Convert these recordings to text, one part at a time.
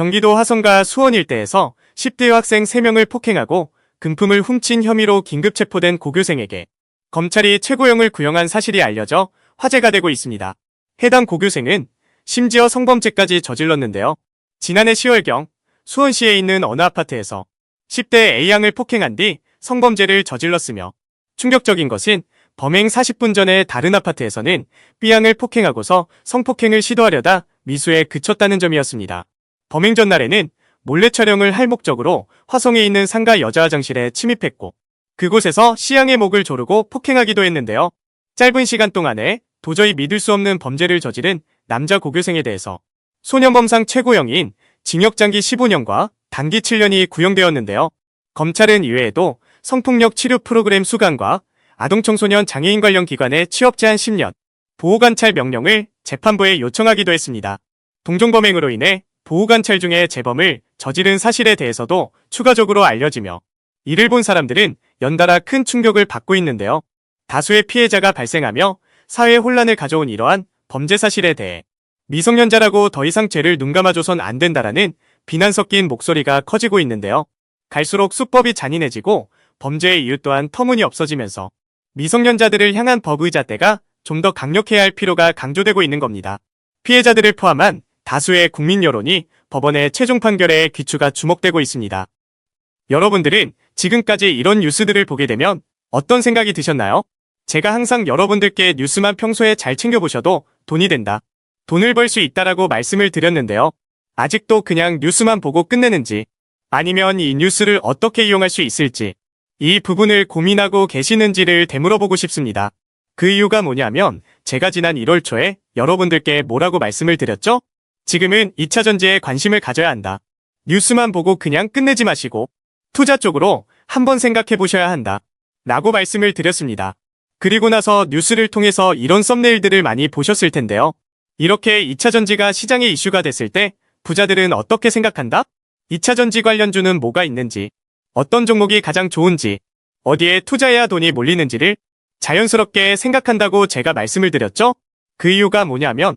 경기도 화성과 수원 일대에서 10대 학생 3명을 폭행하고 금품을 훔친 혐의로 긴급 체포된 고교생에게 검찰이 최고형을 구형한 사실이 알려져 화제가 되고 있습니다. 해당 고교생은 심지어 성범죄까지 저질렀는데요. 지난해 10월경 수원시에 있는 어느 아파트에서 10대 A양을 폭행한 뒤 성범죄를 저질렀으며 충격적인 것은 범행 40분 전에 다른 아파트에서는 B양을 폭행하고서 성폭행을 시도하려다 미수에 그쳤다는 점이었습니다. 범행 전날에는 몰래 촬영을 할 목적으로 화성에 있는 상가 여자 화장실에 침입했고 그곳에서 C양의 목을 조르고 폭행하기도 했는데요. 짧은 시간 동안에 도저히 믿을 수 없는 범죄를 저지른 남자 고교생에 대해서 소년범상 최고형인 징역장기 15년과 단기 7년이 구형되었는데요. 검찰은 이외에도 성폭력 치료 프로그램 수강과 아동청소년 장애인 관련 기관에 취업 제한 10년, 보호관찰 명령을 재판부에 요청하기도 했습니다. 동종범행으로 인해 보호관찰 중에 재범을 저지른 사실에 대해서도 추가적으로 알려지며 이를 본 사람들은 연달아 큰 충격을 받고 있는데요. 다수의 피해자가 발생하며 사회 혼란을 가져온 이러한 범죄 사실에 대해 미성년자라고 더 이상 죄를 눈감아줘선 안 된다라는 비난 섞인 목소리가 커지고 있는데요. 갈수록 수법이 잔인해지고 범죄의 이유 또한 터무니 없어지면서 미성년자들을 향한 법의 잣대가 좀 더 강력해야 할 필요가 강조되고 있는 겁니다. 피해자들을 포함한 다수의 국민 여론이 법원의 최종 판결에 귀추가 주목되고 있습니다. 여러분들은 지금까지 이런 뉴스들을 보게 되면 어떤 생각이 드셨나요? 제가 항상 여러분들께 뉴스만 평소에 잘 챙겨보셔도 돈이 된다. 돈을 벌 수 있다라고 말씀을 드렸는데요. 아직도 그냥 뉴스만 보고 끝내는지 아니면 이 뉴스를 어떻게 이용할 수 있을지 이 부분을 고민하고 계시는지를 되물어보고 싶습니다. 그 이유가 뭐냐면 제가 지난 1월 초에 여러분들께 뭐라고 말씀을 드렸죠? 지금은 2차 전지에 관심을 가져야 한다. 뉴스만 보고 그냥 끝내지 마시고 투자 쪽으로 한번 생각해 보셔야 한다. 라고 말씀을 드렸습니다. 그리고 나서 뉴스를 통해서 이런 썸네일들을 많이 보셨을 텐데요. 이렇게 2차 전지가 시장에 이슈가 됐을 때 부자들은 어떻게 생각한다? 2차 전지 관련주는 뭐가 있는지, 어떤 종목이 가장 좋은지, 어디에 투자해야 돈이 몰리는지를 자연스럽게 생각한다고 제가 말씀을 드렸죠? 그 이유가 뭐냐면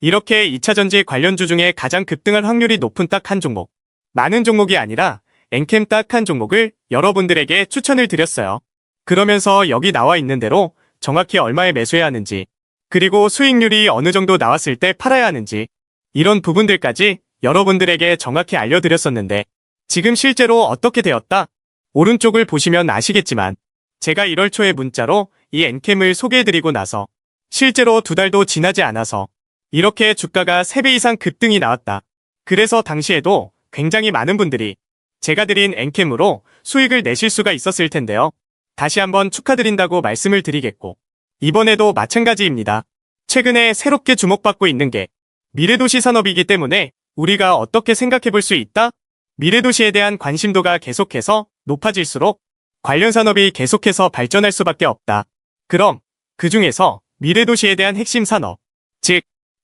이렇게 2차 전지 관련주 중에 가장 급등할 확률이 높은 딱 한 종목 많은 종목이 아니라 엔캠 딱 한 종목을 여러분들에게 추천을 드렸어요. 그러면서 여기 나와 있는 대로 정확히 얼마에 매수해야 하는지 그리고 수익률이 어느 정도 나왔을 때 팔아야 하는지 이런 부분들까지 여러분들에게 정확히 알려드렸었는데 지금 실제로 어떻게 되었다? 오른쪽을 보시면 아시겠지만 제가 1월 초에 문자로 이 엔캠을 소개해드리고 나서 실제로 두 달도 지나지 않아서 이렇게 주가가 3배 이상 급등이 나왔다. 그래서 당시에도 굉장히 많은 분들이 제가 드린 엔캠으로 수익을 내실 수가 있었을 텐데요. 다시 한번 축하드린다고 말씀을 드리겠고 이번에도 마찬가지입니다. 최근에 새롭게 주목받고 있는 게 미래도시 산업이기 때문에 우리가 어떻게 생각해 볼 수 있다? 미래도시에 대한 관심도가 계속해서 높아질수록 관련 산업이 계속해서 발전할 수밖에 없다. 그럼 그 중에서 미래도시에 대한 핵심 산업, 즉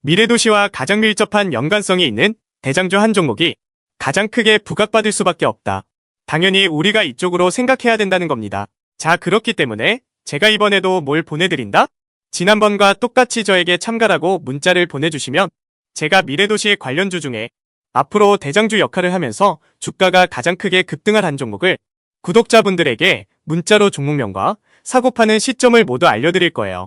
미래도시와 가장 밀접한 연관성이 있는 대장주 한 종목이 가장 크게 부각받을 수밖에 없다. 당연히 우리가 이쪽으로 생각해야 된다는 겁니다. 자, 그렇기 때문에 제가 이번에도 뭘 보내드린다? 지난번과 똑같이 저에게 참가라고 문자를 보내주시면 제가 미래도시 관련주 중에 앞으로 대장주 역할을 하면서 주가가 가장 크게 급등할 한 종목을 구독자분들에게 문자로 종목명과 사고 파는 시점을 모두 알려드릴 거예요.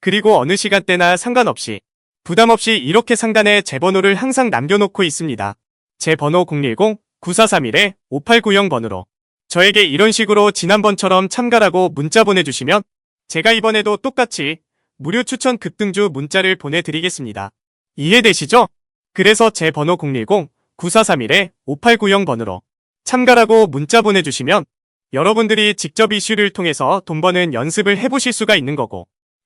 그리고 어느 시간대나 상관없이 부담 없이 이렇게 상단에 제 번호를 항상 남겨놓고 있습니다. 제 번호 010-9431-5890 번으로 저에게 이런 식으로 지난번처럼 참가라고 문자 보내주시면 제가 이번에도 똑같이 무료 추천 급등주 문자를 보내드리겠습니다. 이해되시죠? 그래서 제 번호 010-9431-5890 번으로 참가라고 문자 보내주시면 여러분들이 직접 이슈를 통해서 돈 버는 연습을 해보실 수가 있는 거고